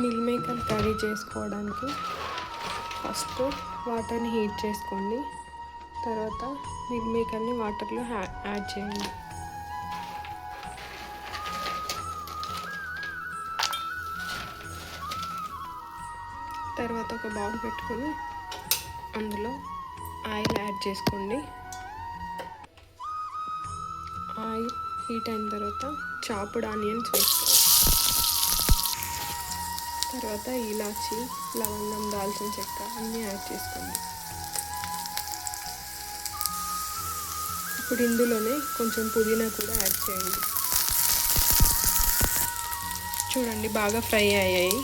Mill maker curry చేసుకోవడానికి first వాటర్ని heat చేసుకోండి. తర్వాత మిల్ మేకర్ని వాటర్లో యాడ్ చేయండి. తర్వాత ఒక బౌల్ పెట్టుకొని అందులో ఆయిల్ యాడ్ చేసుకోండి. ఆయిల్ హీట్ అయిన తర్వాత చాపుడ్ ఆనియన్స్ వేసుకోండి. తర్వాత ఇలాచి లవంగం దాల్చిన చెక్క అన్నీ యాడ్ చేసుకోండి. ఇప్పుడు ఇందులోనే కొంచెం పుదీనా కూడా యాడ్ చేయండి. చూడండి బాగా ఫ్రై అయ్యాయి.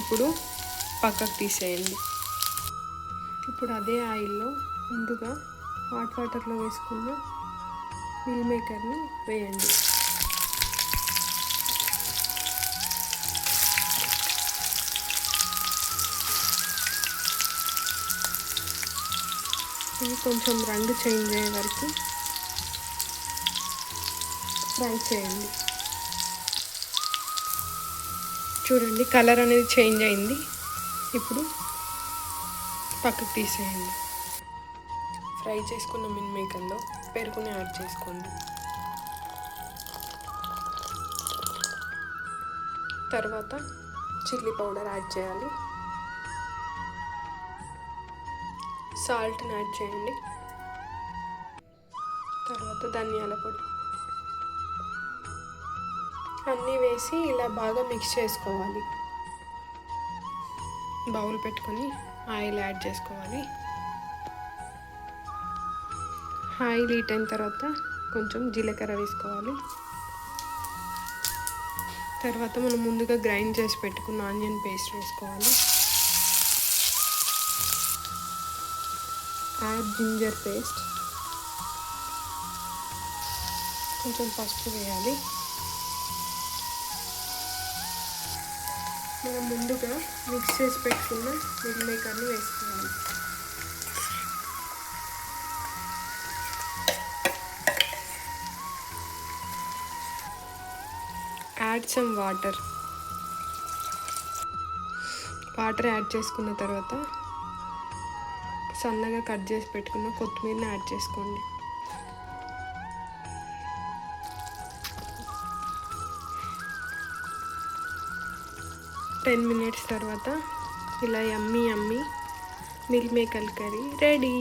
ఇప్పుడు పక్కకు తీసేయండి. ఇప్పుడు అదే ఆయిల్లో ముందుగా హాట్ వాటర్లో వేసుకున్న మిల్ మేకర్ని వేయండి. ఇది కొంచెం రంగు చేంజ్ అయ్యే వరకు ఫ్రై చేయండి. చూడండి కలర్ అనేది చేంజ్ అయింది. ఇప్పుడు పక్కకు తీసేయండి. ఫ్రై చేసుకున్న మిన్ మేకల్లో పెరుగుని యాడ్ చేసుకోండి. తర్వాత చిల్లీ పౌడర్ యాడ్ చేయాలి. సాల్ట్ని యాడ్ చేయండి. తర్వాత ధనియాల పొడి. అన్నీ వేసి ఇలా బాగా మిక్స్ చేసుకోవాలి. బౌల్ పెట్టుకొని ఆయిల్ యాడ్ చేసుకోవాలి. ఆయిల్ హీట్ అయిన తర్వాత కొంచెం జీలకర్ర వేసుకోవాలి. తర్వాత మనం ముందుగా గ్రైండ్ చేసి పెట్టుకున్న ఆనియన్ పేస్ట్ వేసుకోవాలి. యాడ్ జింజర్ పేస్ట్ కొంచెం పసుపు వేయాలి. మనం ముందుగా మిక్స్ చేసి పెట్టుకున్న మిల్ మేకర్ని వేసుకోవాలి add some water water add చేసుకున్న తర్వాత సన్నగా కట్ చేసి పెట్టుకున్న కొత్తిమీరని యాడ్ చేసుకోండి. టెన్ మినిట్స్ తర్వాత ఇలా అమ్మి అమ్మి మిల్ మేకల్ కర్రీ రెడీ.